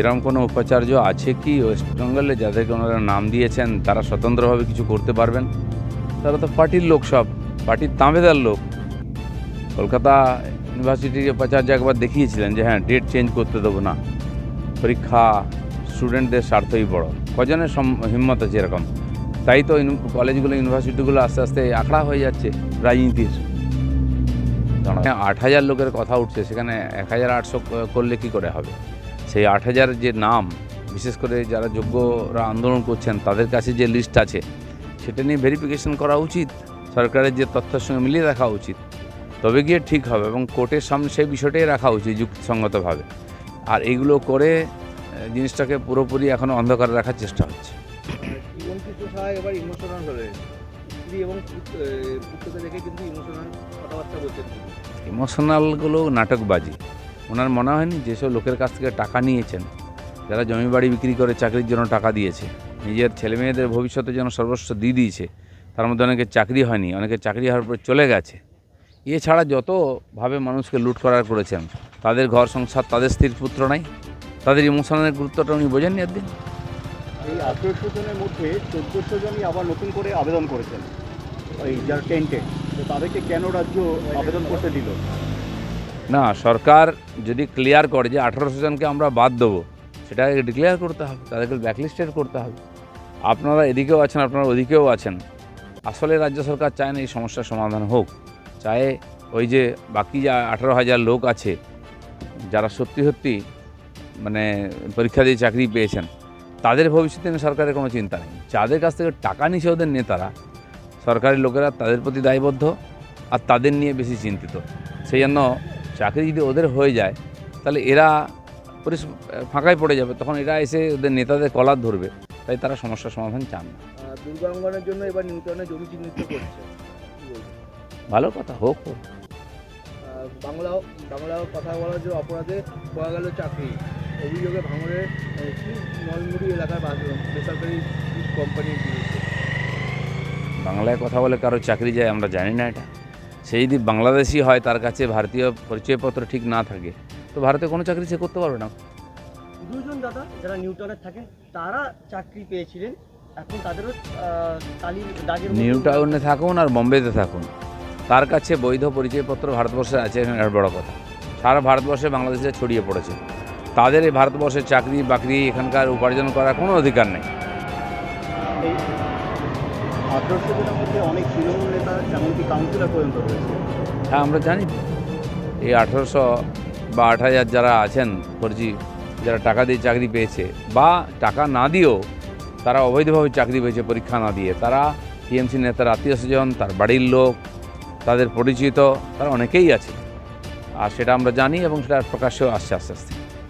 এরকম কোনো উপাচার্য আছে কি? ওয়েস্ট বেঙ্গলে যাদেরকে ওনারা নাম দিয়েছেন, তারা স্বতন্ত্রভাবে কিছু করতে পারবেন? তারা তো পার্টির লোক সব, পার্টির তাঁবেদার লোক। কলকাতা ইউনিভার্সিটির উপাচার্য একবার দেখিয়েছিলেন যে হ্যাঁ ডেট চেঞ্জ করতে দেবো না। পরীক্ষা স্টুডেন্টদের স্বার্থই বড়। কজনের হিম্মত আছে এরকম? তাই তো কলেজগুলো, ইউনিভার্সিটিগুলো আস্তে আস্তে আখড়া হয়ে যাচ্ছে রাজনীতির। আট হাজার লোকের কথা উঠছে, সেখানে এক হাজার আটশো করলে কি করে হবে? সেই আট হাজার যে নাম বিশেষ করে যারা যোগ্যরা আন্দোলন করছেন তাদের কাছে যে লিস্ট আছে সেটা নিয়ে ভেরিফিকেশন করা উচিত সরকারের যে তথ্যের সঙ্গে মিলিয়ে রাখা উচিত। তবে গিয়ে ঠিক হবে এবং কোর্টের সামনে সেই বিষয়টাই রাখা উচিত যুক্তিসঙ্গতভাবে। আর এইগুলো করে জিনিসটাকে পুরোপুরি এখনও অন্ধকারে রাখার চেষ্টা হচ্ছে। জীবন কিছু সহায় এবার ইমোশনাল হয়ে এবং পুত- এ, পুত্রকে দেখে কিন্তু ইমোশনাল কথাবার্তা বলছেন। ইমোশনালগুলো নাটকবাজি। ওনার মনে হয়নি যেসব লোকের কাছ থেকে টাকা নিয়েছেন। যারা জমি বাড়ি বিক্রি করে চাকরির জন্য টাকা দিয়েছে। নিজের ছেলে মেয়েদের ভবিষ্যতের জন্য সর্বস্ব দিয়ে দিয়েছে, তার মধ্যে অনেকে চাকরি হয়নি, অনেকে চাকরি হওয়ার পর চলে গেছে। এছাড়া যতভাবে মানুষকে লুট করার করেছেন, তাদের ঘর সংসার তাদের স্ত্রীর পুত্র নাই। তাদের ইমোশনালের গুরুত্বটা উনি বোঝেননি একদিন। এই আঠেরোশো জনের মধ্যে চোদ্দোশো জনই আবার নতুন করে আবেদন করেছেন। ওই যার টেন্টে, তো তাদেরকে কেন রাজ্য আবেদন করতে দিল? না, সরকার যদি ক্লিয়ার করে যে আঠারোশো জনকে আমরা বাদ দেবো, সেটাকে ডিক্লেয়ার করতে হবে, তাদেরকে ব্ল্যাকলিস্টেড করতে হবে। আপনারা এদিকেও আছেন, আপনারা ওদিকেও আছেন। আসলে রাজ্য সরকার চায় না এই সমস্যার সমাধান হোক। চায় ওই যে বাকি যা আঠারো হাজার লোক আছে, যারা সত্যি সত্যি মানে পরীক্ষা দিয়ে চাকরি পেয়েছেন, তাদের ভবিষ্যতে নিয়ে সরকারের কোনো চিন্তা নেই। যাদের কাছ থেকে টাকা নিছে ওদের নেতারা, সরকারি লোকেরা তাদের প্রতি দায়বদ্ধ আর তাদের নিয়ে বেশি চিন্তিত। সেই জন্য চাকরি যদি ওদের হয়ে যায় তাহলে এরা পরিস ফাঁকায় পড়ে যাবে। তখন এরা এসে ওদের নেতাদের কলার ধরবে। তাই তারা সমস্যার সমাধান চান না। দুর্গাঙ্গনের জন্য এবার নিউটনের জমি চিহ্নিত করছে? ভালো কথা হোক হোক। আহ, বাংলাও বাংলাও কথা বলার যে অপরাধে পাওয়া গেল চাকরি অভিযোগে ভাঙড়ের নলমুড়ি এলাকার বেসরকারি কোম্পানির বাংলায় কথা বলে কারও চাকরি যায় আমরা জানি না এটা। সে যদি বাংলাদেশি হয় তার কাছে ভারতীয় পরিচয়পত্র ঠিক না থাকে। তো ভারতে কোনো চাকরি সে করতে পারবে না? দুজন দাদা যারা নিউটনে থাকেন তারা চাকরি পেয়েছিলেন। এখন তাদেরও আহ, কালির দাগের মধ্যে- থাকুন আর বোম্বেতে থাকুন। তার কাছে বৈধ পরিচয়পত্র ভারতবর্ষে আছে এর বড় কথা। সারা ভারতবর্ষে বাংলাদেশে ছড়িয়ে পড়েছে। তাদের এই ভারতবর্ষে চাকরি বাকরি এখানকার উপার্জন করার কোনো অধিকার নেই। হ্যাঁ আমরা জানি। এই আঠেরোশো বা আট হাজার যারা আছেন ফর্জি, যারা টাকা দিয়ে চাকরি পেয়েছে বা টাকা না দিয়েও তারা অবৈধভাবে চাকরি পেয়েছে, পরীক্ষা না দিয়ে। তারা টিএমসি নেতার আত্মীয় স্বজন, তার বাড়ির লোক, তাদের পরিচিত, তারা অনেকেই আছে। আর সেটা আমরা জানি এবং সেটা প্রকাশ্যেও আসছে আস্তে আস্তে।